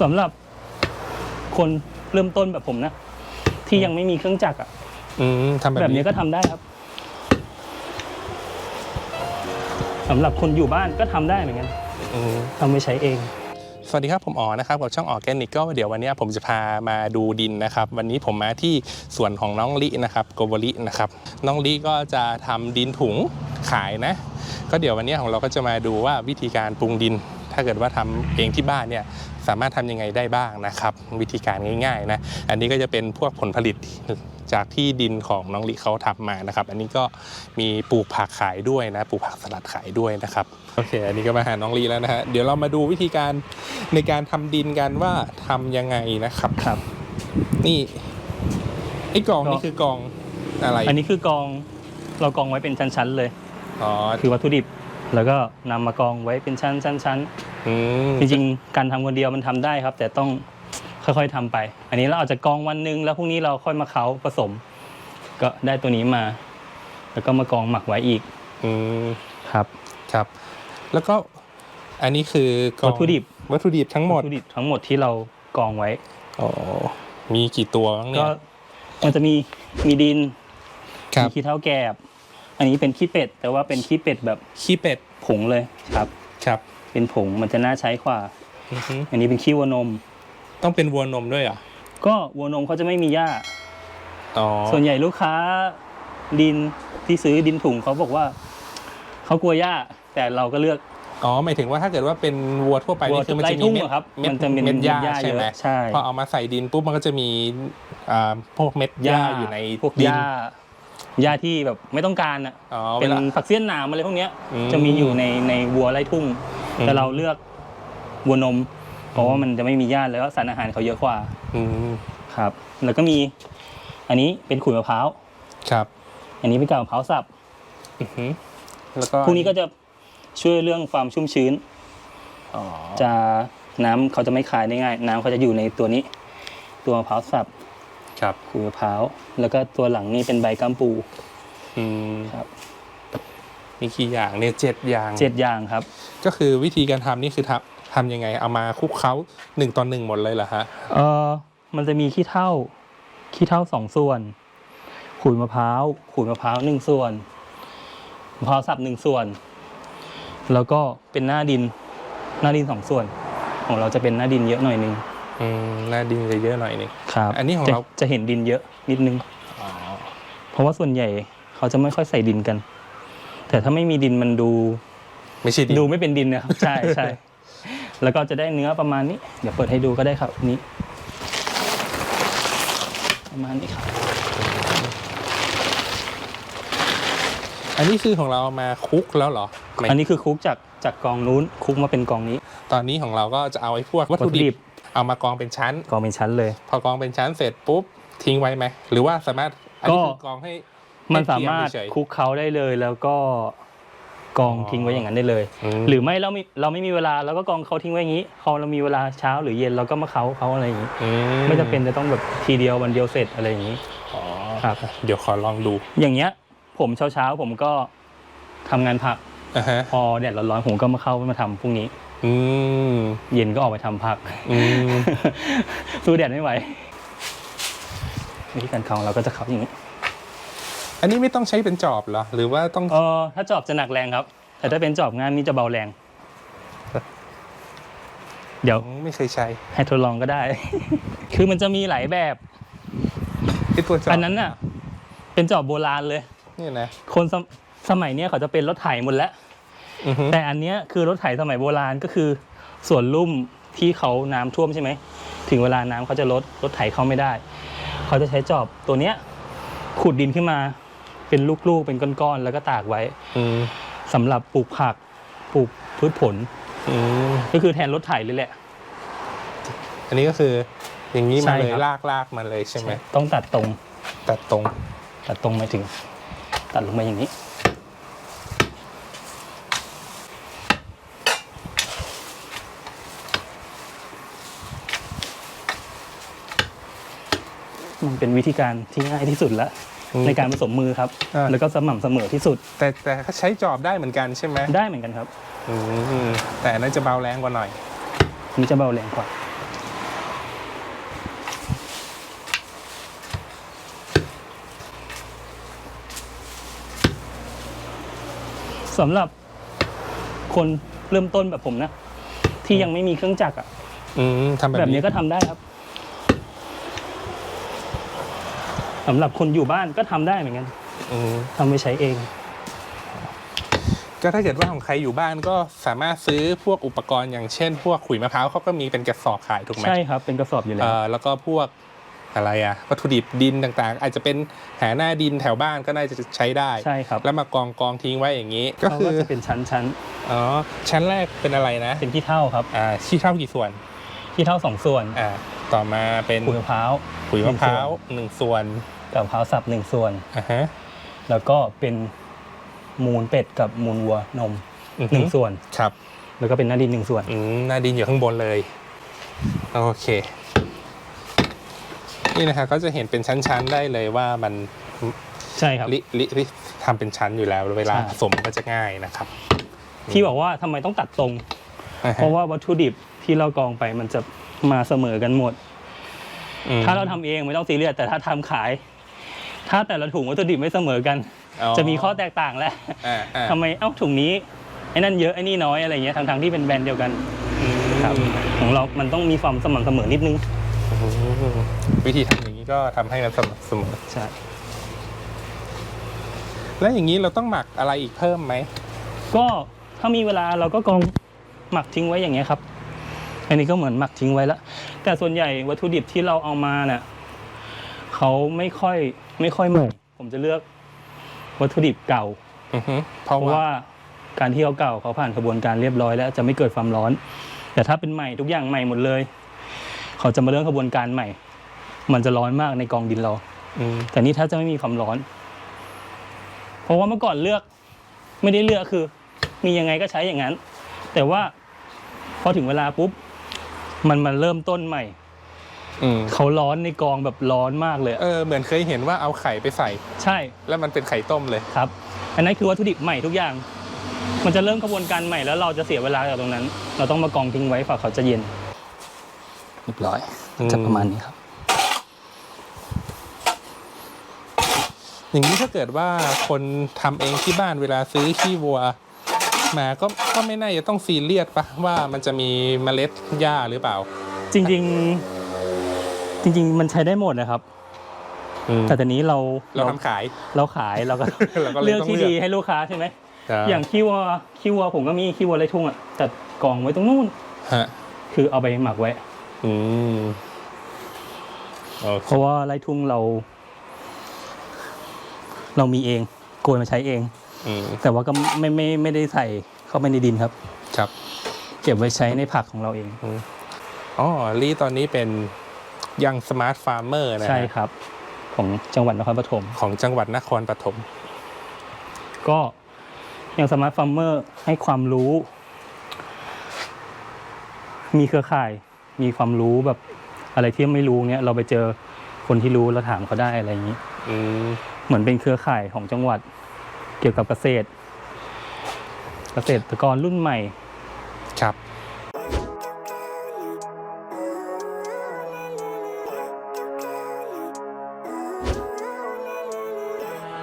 สำหรับคนเริ่มต้นแบบผมนะ ที่ยังไม่มีเครื่องจักรอะอืมทำแบบแบบนี้นี้ก็ทำได้ครับสำหรับคนอยู่บ้านก็ทำได้เหมือนกันอืม ทำไปใช้เอง สวัสดีครับ ผมอ๋อนะครับกับช่องออร์แกนิกก็เดี๋ยววันนี้ผมจะพามาดูดินนะครับ วันนี้ผมมาที่สวนของน้องลินะครับโกโบลินะครับน้องลิก็จะทำดินถุงขายนะ ก็เดี๋ยววันนี้ของเราก็จะมาดูว่าวิธีการปรุงดิน ถ้าเกิดว่าทำเองที่บ้านเนี่ย สามารถทำยังไงได้บ้างนะครับ วิธีการง่ายๆนะอันนี้ก็จะเป็นพวกผลผลิตจากที่ดินของน้องลิเขาทำมานะครับ อันนี้ก็มีปลูกผักขายด้วยนะปลูกผักสลัดขายด้วยนะครับโอเค อันนี้ก็มาหาน้องลีแล้วนะฮะเดี๋ยวเรามาดูวิธีการในการทำดินกันว่าทำยังไงนะครับครับนี่ไอ้กล่องก็นี่คือกล่องอะไร อันนี้คือกองเรากองไว้เป็นชั้นๆเลยอ๋อคือวัตถุดิบ แล้วก็นำมากองไว้เป็นชั้นชั้นชั้น อืมจริงๆ การทำคนเดียวมันทำได้ครับ แต่ต้องค่อยๆทำไป อันนี้เราอาจจะกองวันหนึงแล้วพรุ่งนี้เราค่อยมาเค้าผสม ก็ได้ตัวนี้มา แล้วก็มากองหมักไว้อีกอืมครับ ครับ แล้วก็อันนี้คือกล่องวัตถุดิบ วัตถุดิบทั้งหมดวัตถุดิบทั้งหมดที่เรากองไว้ อ๋อมีกี่ตัวบ้างเนี่ก็ยมันจะมีมีดินครับมีขี้เท้าแกบ อันนี้เป็นขี้เป็ด แต่ว่าเป็นขี้เป็ดแบบขี้เป็ดผงเลยครับ ครับ เป็นผงมันจะน่าใช้กว่า อือฮึอันนี้เป็นขี้วัวนม ต้องเป็นวัวนมด้วยเหรอก็วัวนมเขาจะไม่มีหญ้า อ๋อส่วนใหญ่ลูกค้าดินที่ซื้อดินถุงเขาบอกว่าเขากลัวหญ้า แต่เราก็เลือกอ๋อหมายถึงว่าถ้าเกิดว่าเป็นวัวทั่วไปวัวนี่คือมันจะไร่มีทุ่งเม็ดอะครับเม็ดมันจะเป็นเม็ดหญ้าเม็ดหญ้าใช่ไหมเยอะใช่ พอเอามาใส่ดินปุ๊บมันก็จะมีอ่าพวกเม็ดหญ้าอยู่ในพวกดิหนญ้าหญ้าที่แบบไม่ต้องการอะอ๋อเป็เวนลาผักเสี้ยนหนามอะไรพวกเนี้ย อืม จะมีอยู่ในในวัวไร่ทุ่งอืม แต่เราเลือกวัวนม เพราะว่ามันจะไม่มีหญ้าแล้วก็สารอาหารเขาเยอะกว่าอืมครับ แล้วก็มี อันนี้เป็นขุยมะพร้าวครับ อันนี้เป็นกากมะพร้าวสับอือฮึแล้วก็พวกนี้ก็จะช่วยเรื่องความชุ่มชื้นอ๋อจะน้ำเขาจะไม่คายได้ง่าย น้ำเขาจะอยู่ในตัวนี้ ตัวมะพร้าวสับครับขุยมะพร้าวแล้วก็ตัวหลังนี่เป็นใบกัมปูอืมครับ มีกี่อย่างเนี่ยเจ็ดอย่างเจ็ดอย่างครับ ก็คือวิธีการทำนี่คือทำทำยังไง เอามาคลุกเคล้าหนึ่งต่อหนึ่งหมดเลยเหรอฮะเออมันจะมีขี้เถ้าขี้เถ้าสองส่วนขุยมะพร้าวขุยมะพร้าวหนึ่งส่วนมะพร้าวสับหนึ่งส่วน แล้วก็เป็นหน้าดินหน้าดินสองส่วน ของเราจะเป็นหน้าดินเยอะหน่อยนึงอืมหน้าดินจะเยอะหน่อยหนึงครับอันนี้ของจะเราจะเห็นดินเยอะนิดนึงอ๋อเพราะว่าส่วนใหญ่เขาจะไม่ค่อยใส่ดินกัน แต่ถ้าไม่มีดินมันดูไม่ใช่ดินดูไม่เป็นดินนะครับ ใช่ใช่แล้วก็จะได้เนื้อประมาณนี้ เดี๋ยวเปิดให้ดูก็ได้ครับอันนี้ ประมาณนี้ครับ อันนี้คือของเราเอามาคลุกแล้วเหรอหมายอันนี้คือคลุกจากจากกองนู้นคลุกมาเป็นกองนี้ ตอนนี้ของเราก็จะเอาไอ้พวกวัตถุดิบเอามากองเป็นชั้น กองเป็นชั้นเลย พอกองเป็นชั้นเสร็จปุ๊บทิ้งไว้ไหมหรือว่าสามารถอันนี้ก็คือกองให้ มันให้สามารถเยเฉยคลุกเคล้าได้เลยแล้วก็กองอ๋อทิ้งไว้อย่างนั้นได้เลยอืมหรือไม่เราไม่เราไม่มีเวลาเราก็กองเขาทิ้งไว้อย่างนี้พอเรามีเวลาเช้าหรือเย็นเราก็มาเขาเขาอะไรอย่างนี้อืไม่จำเป็นจะต้องแบบทีเดียววันเดียวเสร็จอะไรอย่างนี้อ๋อครับเดี๋ยวขอลองดู อย่างเงี้ย ผมเช้าเช้าๆผมก็ทำงานผักอะฮะพอแดดร้อนๆผมก็มาเข้ามาทำพรุ่งนี้ อืมเย็นก็ออกไปทำผักอืมสู้แดดไม่ไหววิธีการเขาของเราก็จะเขาอย่างนี้ อันนี้ไม่ต้องใช้เป็นจอบเหรอ หรือว่าต้องเออถ้าจอบจะหนักแรงครับ แต่ถ้าเป็นจอบงานนี้จะเบาแรง เดี๋ยวไม่เคยใช้ ให้ทดลองก็ได้ คือมันจะมีหลายแบบไอ้ตัวจอบอันนั้นน่ะ เป็นจอบโบราณเลยเนี่ยนะ คนสมสมัยเนี้ยเขาจะเป็นรถไถหมดแล้วอือฮึแต่อันเนี้ยคือรถไถสมัยโบราณก็คือ ส่วนลุ่มที่เขาน้ำท่วมใช่ไหม ถึงเวลาน้ำเขาจะลดรถไถเข้าไม่ได้ เขาจะใช้จอบตัวเนี้ยขุดดินขึ้นมา เป็นลูกๆ เป็นก้อนๆ แล้วก็ตากไว้อืมสำหรับปลูกผักปลูกพืชผล อืมก็คือแทนรถไถเลยแหละ อันนี้ก็คืออย่างนี้มาใช่เลยครับ ลากลากมาเลยใช่ไหมต้องตัดตรงตัดตรงตัดตรงหมายถึง ตัดลงมาอย่างนี้ มันเป็นวิธีการที่ง่ายที่สุดแล้วอืม ในการผสมมือครับแล้วก็สม่ำเสมอที่สุดแต่แต่ใช้จอบได้เหมือนกันใช่ไหมได้เหมือนกันครับแต่น่าจะเบาแรงกว่าหน่อยนี่จะเบาแรงกว่า สำหรับคนเริ่มต้นแบบผมนะ ที่ยังไม่มีเครื่องจักรอะแบบนี้ก็ทำได้ครับ สำหรับคนอยู่บ้านก็ทำได้เหมือนกันอืมทำไปใช้เอง ก็ถ้าเกิดว่าของใครอยู่บ้านก็สามารถซื้อพวกอุปกรณ์อย่างเช่น พวกขุยมะพร้าวเขาก็มีเป็นกระสอบขายถูกไหม ใช่ครับ เป็นกระสอบอยู่แล้เอ่ว อแล้วก็พวกอะไรอะวัตถุดิบดินต่างๆ อาจจะเป็นหาหน้าดินแถวบ้านก็น่าจะใช้ได้ ใช่ครับแล้วมากองกองทิ้งไว้อย่างนี้ ก็เขาคืก็อจะเป็นชั้นชั้นอ๋อชั้นแรกเป็นอะไรนะๆ เป็นขี้เท่าครับอ่าขี้เท่ากี่ส่วนขี้เท่าสองส่วนอ่าต่อมาเป็นขุยมะพร้าว ขุยมะพร้าวหนึ่งส่วน กับมะพร้าวสับหนึ่งส่วน อ่าฮะ แล้วก็เป็นมูลเป็ดกับมูลวัวนมอือหฮึนึ่งส่วน ครับ แล้วก็เป็นหน้าดินหนึ่งส่วน อืมหน้าดินอยู่ข้างบนเลย โอเค นี่นะครับก็จะเห็นเป็นชั้นๆได้เลยว่ามันใช่ครับ ลิลิลิทำเป็นชั้นอยู่แล้ว เวลาใช่ ผสมก็จะง่ายนะครับที่บอกว่าทำไมต้องตัดตรง อ่าเพฮะราะว่าวัตถุดิบที่เรากองไปมันจะมาเสมอกันหมด อืมถ้าเราทำเองไม่ต้องซีเรียสแต่ถ้าทำขาย ถ้าแต่ละถุงวัตถุดิบไม่เสมอกันจะมีข้อแตกต่างแล้วอ่าอ่าทำไมเอ้าถุงนี้ไอ้นั่นเยอะไอ้นี่น้อยอะไรเงี้ยทั้งๆที่เป็นแบรนด์เดียวกันอืมครับของเรา มันต้องมีความสม่ำเสมอนิดนึงอืมวิธีทำอย่างนี้ก็ทำให้มันสม่ำเสมอ ใช่แล้วอย่างนี้เราต้องหมักอะไรอีกเพิ่มไหมก็ถ้ามีเวลาเราก็กองหมักทิ้งไว้อย่างเงี้ยครับ อันนี้ก็เหมือนหมักทิ้งไว้แล้วแต่ส่วนใหญ่วัตถุดิบที่เราเอามาเนี่ย เขาไม่ค่อยไม่ค่อยใหม่ผมจะเลือกวัตถุดิบเก่าอือฮึเพเพราะราะว่าว่าการที่เขาเก่าเขาผ่านกระบวนการเรียบร้อยแล้วจะไม่เกิดความร้อน แต่ถ้าเป็นใหม่ทุกอย่างใหม่หมดเลย เขาจะมาเริ่มกระบวนการใหม่ มันจะร้อนมากในกองดินเรา อืมแต่นี่ถ้าจะไม่มีความร้อน เพราะว่าเมื่อก่อนเลือก ไม่ได้เลือกคือ มียังไงก็ใช้อย่างนั้น แต่ว่าพอถึงเวลาปุ๊บ มันมาเริ่มต้นใหม่ อืมเขาร้อนในกองแบบร้อนมากเลยอะเออเหมือนเคยเห็นว่าเอาไข่ไปใส่ ใช่แล้วมันเป็นไข่ต้มเลย ครับ อันนั้นคือวัตถุดิบใหม่ทุกอย่าง มันจะเริ่มกระบวนการใหม่แล้วเราจะเสียเวลาจากตรงนั้น เราต้องมากองทิ้งไว้ฝากเขาจะเย็นเรียบร้อยอืม จะประมาณนี้ครับ อย่างนี้ถ้าเกิดว่าคนทำเองที่บ้านเวลาซื้อขี้วัว มาก็ก็ไม่น่าจะต้องซีเรียสปะว่ามันจะมีเมล็ดหญ้าหรือเปล่า จริงๆ จริงๆ มันใช้ได้หมดนะครับ อืมแต่ตอนนี้เราเราทำขาย เราขายเราก็ เราก็เลยเลือกต้องที่เลือก ดีให้ลูกค้าใช่ไหมครับอย่างขี้วัวขี้วัวผมก็มีขี้วัวไรทุ่งอะแต่กองไว้ตรงนู้นฮะคือเอาไปหมักไว้ อืมโอเคเพราะว่าไรทุ่งเรา เรามีเองโกยมาใช้เอง อืมแต่ว่าก็ไม่ไม่ไม่ได้ใส่เข้าไปในดินครับ ครับเก็บไว้ใช้ในผักของเราเอง อ๋อลี่ตอนนี้เป็น ยังสมาร์ทฟาร์มเมอร์นะฮะใช่ครับ ของจังหวัดนครปฐมของจังหวัดนครปฐมก็อย่างสมาร์ทฟาร์มเมอร์ให้ความรู้ มีเครือข่ายมีความรู้แบบอะไรที่ไม่รู้เนี่ยเราไปเจอคนที่รู้แล้วถามเขาได้อะไรอย่างนี้อืมเหมือนเป็นเครือข่ายของจังหวัด เกี่ยวกับเกษตร เกษตรกรรุ่นใหม่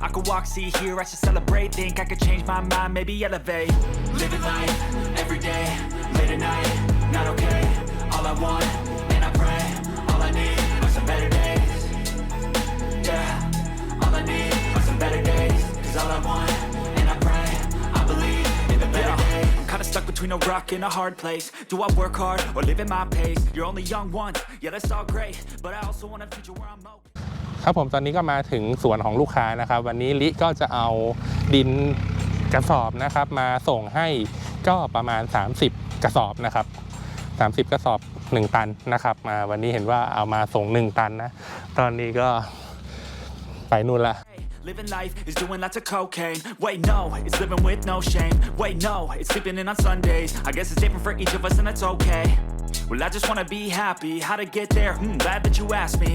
I could walk, see, hear, I should celebrate. Think I could change my mind, maybe elevate. Living life every day, late at night, not okay. All I want, and I pray, all I need are some better days. Yeah, all I need are some better days. Cause all I want, and I pray, I believe in the better days. I'm kinda stuck between a rock and a hard place. Do I work hard or live at my pace? You're only young once, yeah, that's all great. But I also want a future where I'm okay. ครับผมตอนนี้ก็มาถึงสวนของลูกค้านะครับ วันนี้ลิก็จะเอาดินกระสอบนะครับ มาส่งให้ก็ประมาณ 30 กระสอบนะครับ 30 กระสอบ 1 ตันนะครับมาวันนี้เห็นว่าเอามาส่ง 1 ตันนะ ตอนนี้ก็ไปนู่นละ Living life is doing lots of cocaine. Wait, no, it's living with no shame. Wait, no, it's sleeping in on Sundays. I guess it's different for each of us, and that's okay. Well, I just wanna be happy. How to get there? Hmm, glad that you asked me.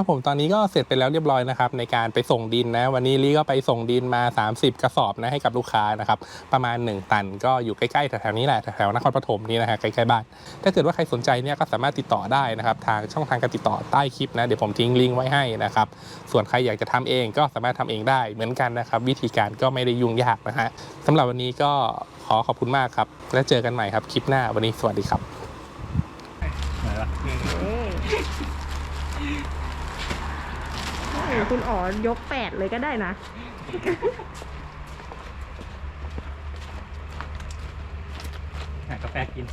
ครับผมตอนนี้ก็เสร็จไปแล้วเรียบร้อยนะครับในการไปส่งดินนะ วันนี้ลี่ก็ไปส่งดินมา 30 กระสอบนะให้กับลูกค้านะครับประมาณ 1 ตัน ก็อยู่ใกล้ๆแถวๆนี้แหละแถวๆนครปฐมนี่นะฮะใกล้ๆบ้านถ้าเกิดว่าใครสนใจเนี่ยก็สามารถติดต่อได้นะครับทางช่องทางการติดต่อใต้คลิปนะเดี๋ยวผมทิ้งลิงก์ไว้ให้นะครับส่วนใครอยากจะทำเองก็สามารถทำเองได้เหมือนกันนะครับวิธีการก็ไม่ได้ยุ่งยากนะฮะสำหรับวันนี้ก็ขอขอบคุณมากครับและเจอกันใหม่ครับคลิปหน้าวันนี้สวัสดีครับ โอ้โหคุณอ๋อยกแปดเลยก็ได้นะ หากาแฟกิน